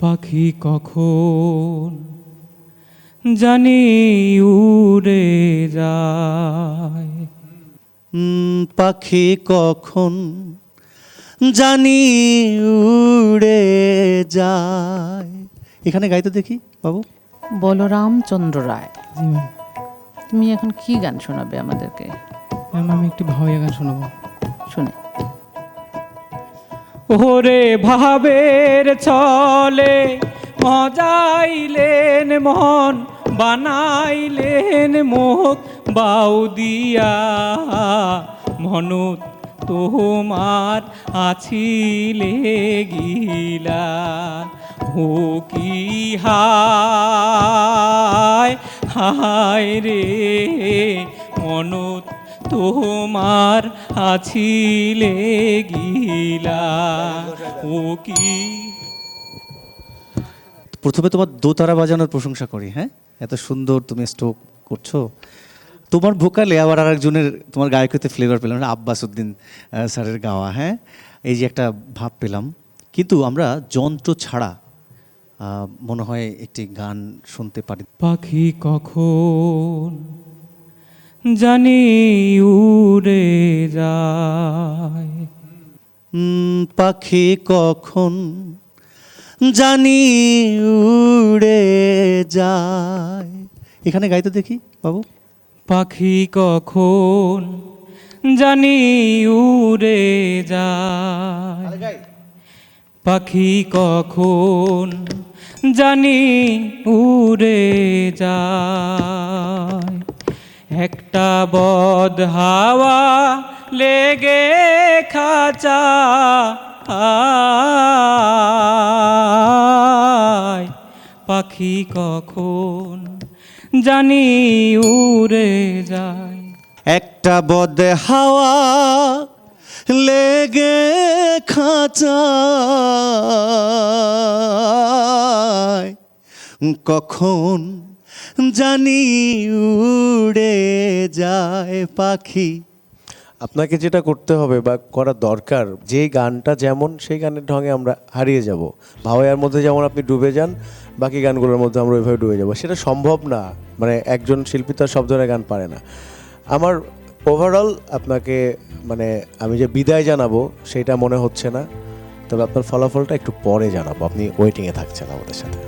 পাখি কখন জানি উড়ে যায়? পাখি কখন জানি উড়ে যায়? এখানে গাইতে দেখি বাবু। বলরামচন্দ্র রায়। তুমি এখন কি গান শোনাবে আমাদেরকে? ম্যাম আমি একটি ভাওয়াইয়া গান শোনাবো। শুনে। ওরে ভাবের ছলে মজাইলেন মন, বানাইলেন মুখ বাউদিয়া মনুত তোমার আছিলে গিলা। ও কি হায় হায় রে তোমার আছিলে গিলা। ও কি? প্রথমে তোমার দোতারা বাজানোর প্রশংসা করি হ্যাঁ? এত সুন্দর তুমি স্ট্রোক করছ। তোমার ভোকালে আবার আরেকজনের তোমার গায়কতে ফ্লেভার পেলাম আব্বাস উদ্দিন স্যারের গাওয়া হ্যাঁ? এই যে একটা ভাব পেলাম। কিন্তু আমরা যন্ত্র ছাড়া মনে হয় একটি গান শুনতে পারি। পাখি কখন জানি উড়ে যায়। পাখি কখন জানি উড়ে যায়। এখানে গাইতে দেখি বাবু। পাখি কখন জানি উড়ে যায়। পাখি কখন জানি উড়ে যায়। একটা বদ হাওয়া লেগে খাঁচা পাখি কখন জানি উড়ে যায়। একটা বদ হাওয়া লেগে খাঁচায় কখন জানি উড়ে যায় পাখি। আপনাকে যেটা করতে হবে বা করা দরকার যে গানটা যেমন, সেই গানের ঢঙে আমরা হারিয়ে যাব। ভাওয়ার মধ্যে যেমন আপনি ডুবে যান, বাকি গানগুলোর মধ্যে আমরা ওইভাবে ডুবে যাব। সেটা সম্ভব না। মানে একজন শিল্পী তো আর সব ধরনের গান পারে না। আমার ওভারঅল আপনাকে মানে আমি যে বিদায় জানাব, সেটা মনে হচ্ছে না। তবে আপনার ফলাফলটা একটু পরে জানাব। আপনি ওয়েটিংয়ে থাকছেন আমাদের সাথে।